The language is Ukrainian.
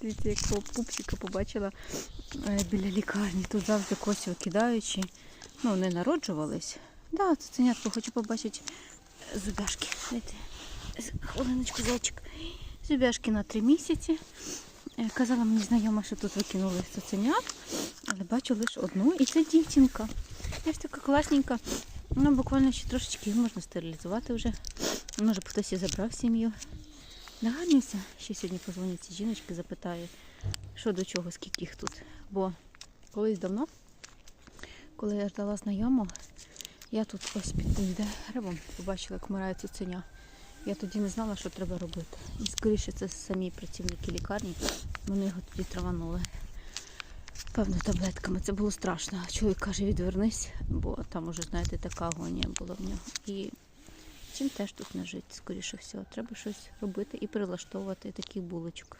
Дивіться, якого пупсика побачила е, біля лікарні. Тут завжди когось викидаючи. Ну, не народжувались. Да, цуценятку хочу побачити зубяшки. Дайте. Хвилиночку, зайчик. Зубяшки на три місяці. Е, Казала мені знайома, що тут викинули цуценят, але бачу лише одну, і це дівчинка. Я ж така класненька. Ну, буквально ще трошечки її можна стерилізувати вже. Може, хтось і забрав сім'ю. Нагарнюся. Ще сьогодні позвоню цій жіночки, запитаю, що до чого, скільки їх тут. Бо колись давно, коли я ждала знайому, я тут ось під тим деревом побачила, як вмирає цуценя. Я тоді не знала, що треба робити. І скоріше це самі працівники лікарні. Вони його тоді траванули. Певно, таблетками. Це було страшно. Чоловік каже, відвернись, бо там уже, знаєте, така агонія була в нього. І чим теж тут не жити, скоріше всього. Треба щось робити і прилаштовувати таких булочок.